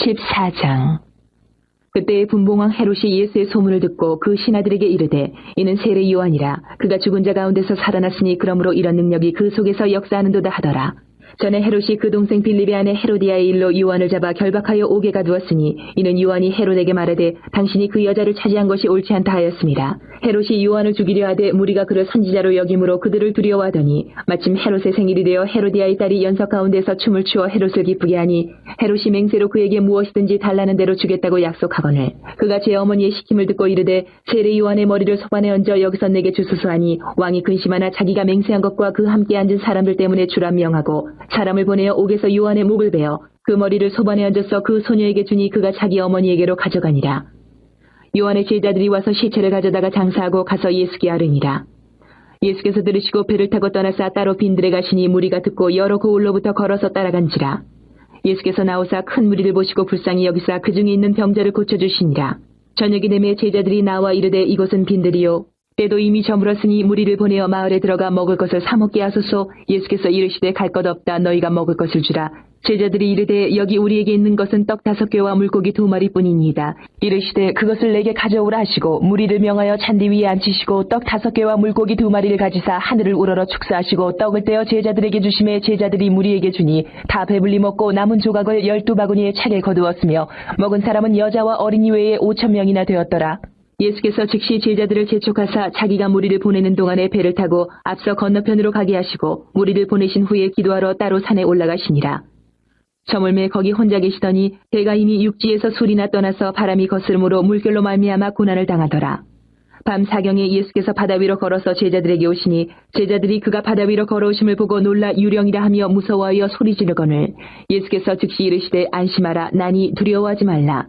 14장 그때 분봉왕 헤롯이 예수의 소문을 듣고 그 신하들에게 이르되 이는 세례 요한이라 그가 죽은 자 가운데서 살아났으니 그러므로 이런 능력이 그 속에서 역사하는도다 하더라. 전에 헤롯이 그 동생 빌립의 아내 헤로디아의 일로 요한을 잡아 결박하여 옥에 가두었으니 이는 요한이 헤롯에게 말하되 당신이 그 여자를 차지한 것이 옳지 않다 하였습니다. 헤롯이 요한을 죽이려 하되 무리가 그를 선지자로 여김으로 그들을 두려워하더니 마침 헤롯의 생일이 되어 헤로디아의 딸이 연석 가운데서 춤을 추어 헤롯을 기쁘게 하니 헤롯이 맹세로 그에게 무엇이든지 달라는 대로 주겠다고 약속하거늘 그가 제 어머니의 시킴을 듣고 이르되 세례 요한의 머리를 소반에 얹어 여기서 내게 주소서 하니 왕이 근심하나 자기가 맹세한 것과 그 함께 앉은 사람들 때문에 주라 명하고 사람을 보내어 옥에서 요한의 목을 베어 그 머리를 소반에 얹어서 그 소녀에게 주니 그가 자기 어머니에게로 가져가니라. 요한의 제자들이 와서 시체를 가져다가 장사하고 가서 예수께 아르니라. 예수께서 들으시고 배를 타고 떠나사 따로 빈들에 가시니 무리가 듣고 여러 고을로부터 걸어서 따라간지라. 예수께서 나오사 큰 무리를 보시고 불쌍히 여기사 그 중에 있는 병자를 고쳐주시니라. 저녁이 되매 제자들이 나와 이르되 이곳은 빈들이요. 때도 이미 저물었으니 무리를 보내어 마을에 들어가 먹을 것을 사 먹게 하소서. 예수께서 이르시되 갈 것 없다. 너희가 먹을 것을 주라. 제자들이 이르되 여기 우리에게 있는 것은 떡 다섯 개와 물고기 두 마리뿐이니이다. 이르시되 그것을 내게 가져오라 하시고 무리를 명하여 잔디 위에 앉히시고 떡 다섯 개와 물고기 두 마리를 가지사 하늘을 우러러 축사하시고 떡을 떼어 제자들에게 주심에 제자들이 무리에게 주니 다 배불리 먹고 남은 조각을 열두 바구니에 차게 거두었으며 먹은 사람은 여자와 어린이 외에 오천 명이나 되었더라 예수께서 즉시 제자들을 재촉하사 자기가 무리를 보내는 동안에 배를 타고 앞서 건너편으로 가게 하시고 무리를 보내신 후에 기도하러 따로 산에 올라가시니라. 저물매 거기 혼자 계시더니 배가 이미 육지에서 술이나 떠나서 바람이 거스름으로 물결로 말미암아 고난을 당하더라. 밤 사경에 예수께서 바다 위로 걸어서 제자들에게 오시니 제자들이 그가 바다 위로 걸어오심을 보고 놀라 유령이라 하며 무서워하여 소리 지르거늘 예수께서 즉시 이르시되 안심하라 나니 두려워하지 말라.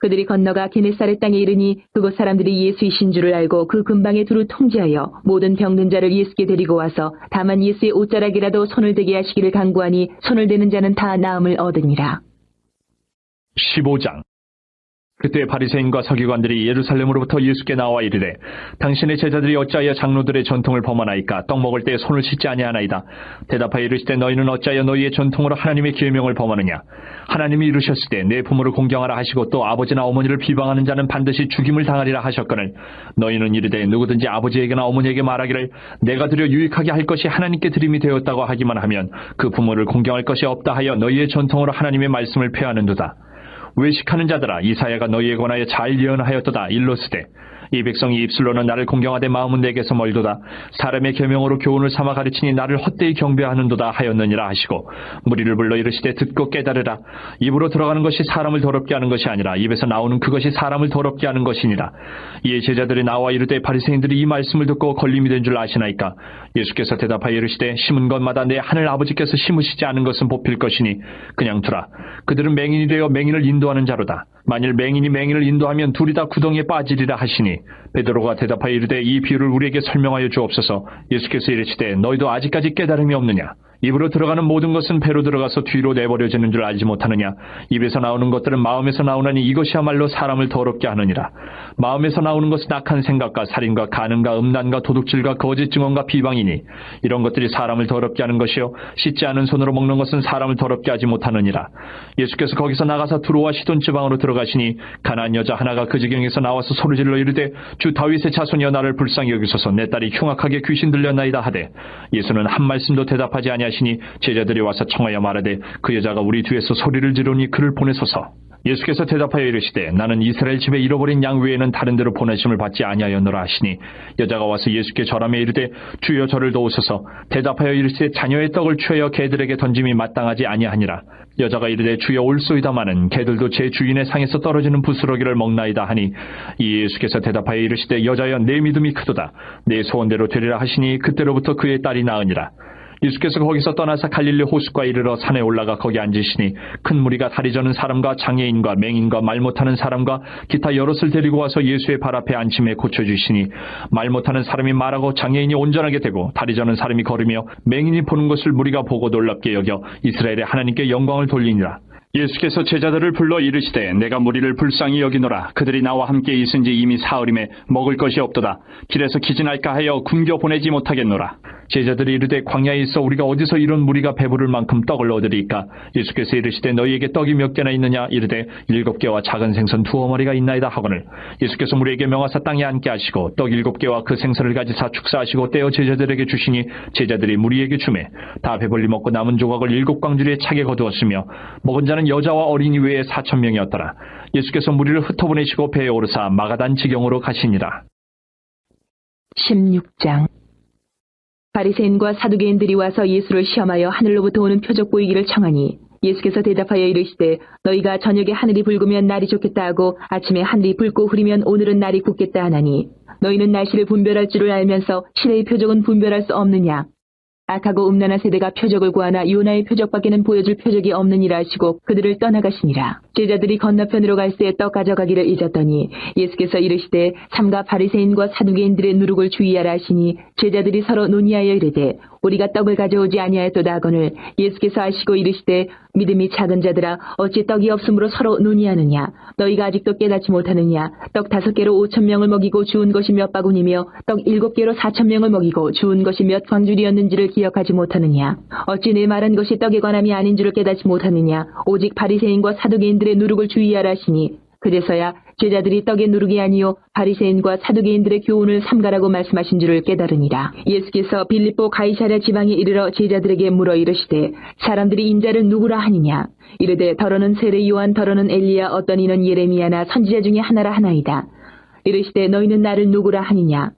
그들이 건너가 게네사렛 땅에 이르니 그곳 사람들이 예수이신 줄을 알고 그 근방에 두루 통제하여 모든 병든 자를 예수께 데리고 와서 다만 예수의 옷자락이라도 손을 대게 하시기를 간구하니 손을 대는 자는 다 나음을 얻으니라. 15장 그때 바리새인과 서기관들이 예루살렘으로부터 예수께 나와 이르되 당신의 제자들이 어찌하여 장로들의 전통을 범하나이까? 떡 먹을 때 손을 씻지 아니하나이다. 대답하여 이르시되 너희는 어찌하여 너희의 전통으로 하나님의 계명을 범하느냐? 하나님이 이르셨을 때 내 부모를 공경하라 하시고 또 아버지나 어머니를 비방하는 자는 반드시 죽임을 당하리라 하셨거늘. 너희는 이르되 누구든지 아버지에게나 어머니에게 말하기를 내가 드려 유익하게 할 것이 하나님께 드림이 되었다고 하기만 하면 그 부모를 공경할 것이 없다 하여 너희의 전통으로 하나님의 말씀을 폐하는도다 외식하는 자들아 이사야가 너희에 관하여 잘 예언하였도다. 일로스되 이 백성이 입술로는 나를 공경하되 마음은 내게서 멀도다. 사람의 계명으로 교훈을 삼아 가르치니 나를 헛되이 경배하는도다 하였느니라 하시고 무리를 불러 이르시되 듣고 깨달으라. 입으로 들어가는 것이 사람을 더럽게 하는 것이 아니라 입에서 나오는 그것이 사람을 더럽게 하는 것이니라. 이에 제자들이 나와 이르되 바리새인들이 이 말씀을 듣고 걸림이 된 줄 아시나이까? 예수께서 대답하여 이르시되 심은 것마다 내 하늘 아버지께서 심으시지 않은 것은 뽑힐 것이니 그냥 두라. 그들은 맹인이 되어 맹인을 인도하는 자로다. 만일 맹인이 맹인을 인도하면 둘이 다 구덩이에 빠지리라 하시 니 베드로가 대답하여 이르되 이 비유를 우리에게 설명하여 주옵소서. 예수께서 이르시되 너희도 아직까지 깨달음이 없느냐 입으로 들어가는 모든 것은 배로 들어가서 뒤로 내버려지는 줄 알지 못하느냐? 입에서 나오는 것들은 마음에서 나오나니 이것이야말로 사람을 더럽게 하느니라. 마음에서 나오는 것은 악한 생각과 살인과 가능과 음란과 도둑질과 거짓 증언과 비방이니 이런 것들이 사람을 더럽게 하는 것이요 씻지 않은 손으로 먹는 것은 사람을 더럽게 하지 못하느니라. 예수께서 거기서 나가서 두로와 시돈 지방으로 들어가시니 가난 여자 하나가 그 지경에서 나와서 소리질러 이르되 주 다윗의 자손이여 나를 불쌍히 여기소서 내 딸이 흉악하게 귀신 들렸나이다 하되 예수는 한 말씀도 대답하지 아니하 시니 제자들이 와서 청하여 말하되 그 여자가 우리 뒤에서 소리를 지르니 그를 보내소서. 예수께서 대답하여 이르시되 나는 이스라엘 집에 잃어버린 양 외에는 다른 데로 보내심을 받지 아니하였노라 하시니 여자가 와서 예수께 절하며 이르되 주여 저를 도우소서. 대답하여 이르시되 자녀의 떡을 취하여 개들에게 던짐이 마땅하지 아니하니라. 여자가 이르되 주여 올소이다마는 개들도 제 주인의 상에서 떨어지는 부스러기를 먹나이다 하니 이 예수께서 대답하여 이르시되 여자여 내 믿음이 크도다. 내 소원대로 되리라 하시니 그때로부터 그의 딸이 나으니라 예수께서 거기서 떠나서 갈릴리 호숫가 이르러 산에 올라가 거기 앉으시니 큰 무리가 다리 저는 사람과 장애인과 맹인과 말 못하는 사람과 기타 여럿을 데리고 와서 예수의 발 앞에 앉힘에 고쳐주시니 말 못하는 사람이 말하고 장애인이 온전하게 되고 다리 저는 사람이 걸으며 맹인이 보는 것을 무리가 보고 놀랍게 여겨 이스라엘의 하나님께 영광을 돌리니라. 예수께서 제자들을 불러 이르시되 내가 무리를 불쌍히 여기노라. 그들이 나와 함께 있은 지 이미 사흘임에 먹을 것이 없도다. 길에서 기진할까 하여 굶겨 보내지 못하겠노라 제자들이 이르되 광야에 있어 우리가 어디서 이런 무리가 배부를 만큼 떡을 얻으리까? 예수께서 이르시되 너희에게 떡이 몇 개나 있느냐? 이르되 일곱 개와 작은 생선 두어 마리가 있나이다 하거늘. 예수께서 무리에게 명하사 땅에 앉게 하시고 떡 일곱 개와 그 생선을 가지사 축사하시고 떼어 제자들에게 주시니 제자들이 무리에게 주매 다 배불리 먹고 남은 조각을 일곱 광주리에 차게 거두었으며 먹은 자는 여자와 어린이 외에 사천 명이었더라. 예수께서 무리를 흩어보내시고 배에 오르사 마가단 지경으로 가시니라. 16장 바리새인과 사두개인들이 와서 예수를 시험하여 하늘로부터 오는 표적 보이기를 청하니 예수께서 대답하여 이르시되 너희가 저녁에 하늘이 붉으면 날이 좋겠다 하고 아침에 하늘이 붉고 흐리면 오늘은 날이 굳겠다 하나니 너희는 날씨를 분별할 줄을 알면서 시대의 표적은 분별할 수 없느냐 악하고 음란한 세대가 표적을 구하나 요나의 표적밖에는 보여줄 표적이 없느니라 하시고 그들을 떠나가시니라. 제자들이 건너편으로 갈새 떡 가져가기를 잊었더니 예수께서 이르시되 삼가 바리새인과 사두개인들의 누룩을 주의하라 하시니 제자들이 서로 논의하여 이르되 우리가 떡을 가져오지 아니하였도다 하거늘 예수께서 아시고 이르시되 믿음이 작은 자들아 어찌 떡이 없으므로 서로 논의하느냐? 너희가 아직도 깨닫지 못하느냐? 떡 다섯 개로 오천 명을 먹이고 주운 것이 몇 바구니며 떡 일곱 개로 사천 명을 먹이고 주운 것이 몇 광줄이었는지를 기억하지 못하느냐? 어찌 내 말한 것이 떡에 관함이 아닌 줄을 깨닫지 못하느냐? 오직 바리새인과 사두개인들의 누룩을 주의하라 하시니 그래서야 제자들이 떡의 누룩이 아니요 바리새인과 사두개인들의 교훈을 삼가라고 말씀하신 줄을 깨달으니라. 예수께서 빌립보 가이사랴 지방에 이르러 제자들에게 물어 이르시되 사람들이 인자를 누구라 하느냐 이르되 더러는 세례 요한 더러는 엘리야 어떤 이는 예레미야나 선지자 중에 하나라 하나이다. 이르시되 너희는 나를 누구라 하느냐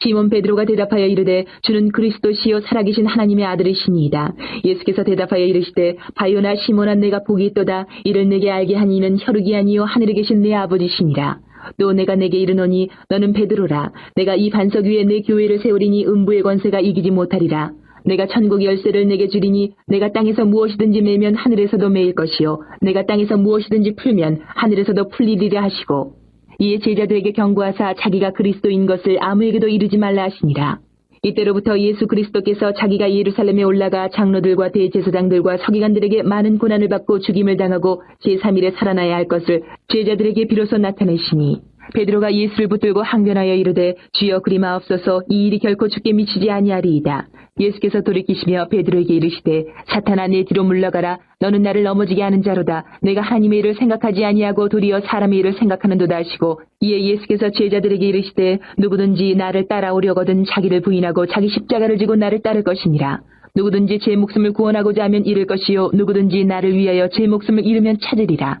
시몬 베드로가 대답하여 이르되 주는 그리스도시요 살아계신 하나님의 아들이시니이다. 예수께서 대답하여 이르시되 바요나 시몬아 내가 복이 있도다. 이를 내게 알게 한 이는 혈육이 아니요 하늘에 계신 내 아버지시니라. 또 내가 내게 이르노니 너는 베드로라. 내가 이 반석 위에 내 교회를 세우리니 음부의 권세가 이기지 못하리라. 내가 천국 열쇠를 내게 주리니 내가 땅에서 무엇이든지 매면 하늘에서도 매일 것이요 내가 땅에서 무엇이든지 풀면 하늘에서도 풀리리라 하시고 이에 제자들에게 경고하사 자기가 그리스도인 것을 아무에게도 이르지 말라 하시니라. 이때로부터 예수 그리스도께서 자기가 예루살렘에 올라가 장로들과 대제사장들과 서기관들에게 많은 고난을 받고 죽임을 당하고 제3일에 살아나야 할 것을 제자들에게 비로소 나타내시니 베드로가 예수를 붙들고 항변하여 이르되 주여 그리마옵소서. 이 일이 결코 죽게 미치지 아니하리이다. 예수께서 돌이키시며 베드로에게 이르시되 사탄아 내 뒤로 물러가라. 너는 나를 넘어지게 하는 자로다. 내가 하나님의 일을 생각하지 아니하고 도리어 사람의 일을 생각하는도다 하시고 이에 예수께서 제자들에게 이르시되 누구든지 나를 따라오려거든 자기를 부인하고 자기 십자가를 지고 나를 따를 것이니라. 누구든지 제 목숨을 구원하고자 하면 잃을 것이요 누구든지 나를 위하여 제 목숨을 잃으면 찾으리라